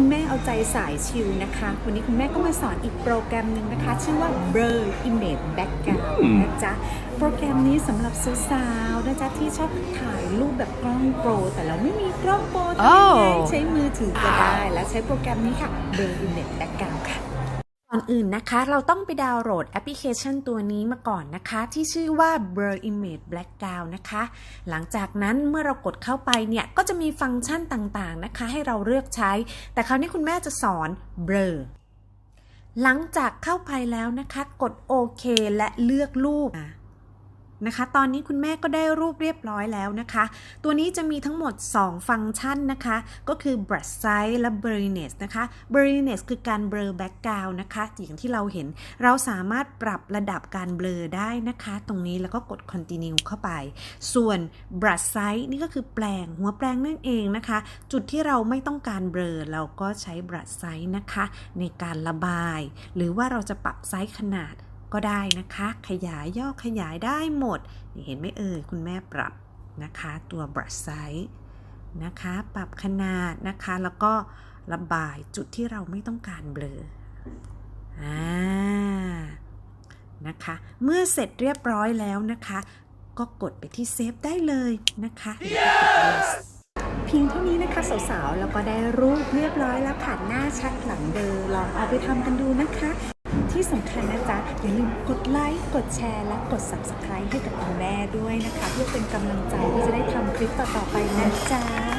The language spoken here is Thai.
คุณแม่เอาใจสายชิลนะคะ วันนี้คุณแม่ก็มาสอนอีกโปรแกรมหนึ่งนะคะ ชื่อว่า Blur Image Background นะจ๊ะ โปรแกรมนี้สำหรับสาวๆนะจ๊ะที่ชอบถ่ายรูปแบบกล้องโปร แต่เราไม่มีกล้องโปรทำยังไง Oh ใช้มือถือก็ได้ แล้วใช้โปรแกรมนี้ค่ะ Blur Image Background ค่ะก่ อนอื่นนะคะ เราต้องไปดาวน์โหลดแอปพลิเคชันตัวนี้มาก่อนนะคะ ที่ชื่อว่า Blur Image Background นะคะ หลังจากนั้นเมื่อเรากดเข้าไปเนี่ย ก็จะมีฟังก์ชันต่างๆนะคะ ให้เราเลือกใช้ แต่คราวนี้คุณแม่จะสอน Blur หลังจากเข้าไปแล้วนะคะ กดโอเคและเลือกรูป นะคะ ตอนนี้คุณแม่ก็ได้รูปเรียบร้อยแล้วนะคะ ตัวนี้จะมีทั้งหมด 2 ฟังก์ชันนะคะ ก็คือ brush size และ blurriness นะคะ blurriness คือการ blur background นะคะ อย่างที่เราเห็น เราสามารถปรับระดับการ blur ได้นะคะ ตรงนี้แล้วก็กด continue เข้าไป ส่วน brush size นี่ก็คือแปลงหัวแปลงนั่นเองนะคะ จุดที่เราไม่ต้องการ blur เราก็ใช้ brush size นะคะ ในการระบาย หรือว่าเราจะปรับไซส์ขนาด ก็ได้นะคะ ขยายย่อขยายได้หมดนี่เห็นไหมเอ่ยคุณแม่ปรับนะคะตัว brush size นะคะปรับขนาดนะคะแล้วก็ระบายจุดที่เราไม่ต้องการเบลออ่านะคะเมื่อเสร็จเรียบร้อยแล้วนะคะ ก็กดไปที่เซฟได้เลยนะคะแล้วก็กด Yes เพียงเท่านี้นะคะสาวๆ แล้วก็ได้รูปเรียบร้อยแล้วค่ะหน้าชัดหลังเบลอลองเอาไปทำกันดูนะคะ ที่สำคัญนะจ๊ะ อย่าลืมกดไลค์ กดแชร์ และกด Subscribe ให้กับคุณแม่ด้วยนะคะ เพื่อเป็นกำลังใจที่จะได้ทำคลิปต่อๆไปนะจ๊ะ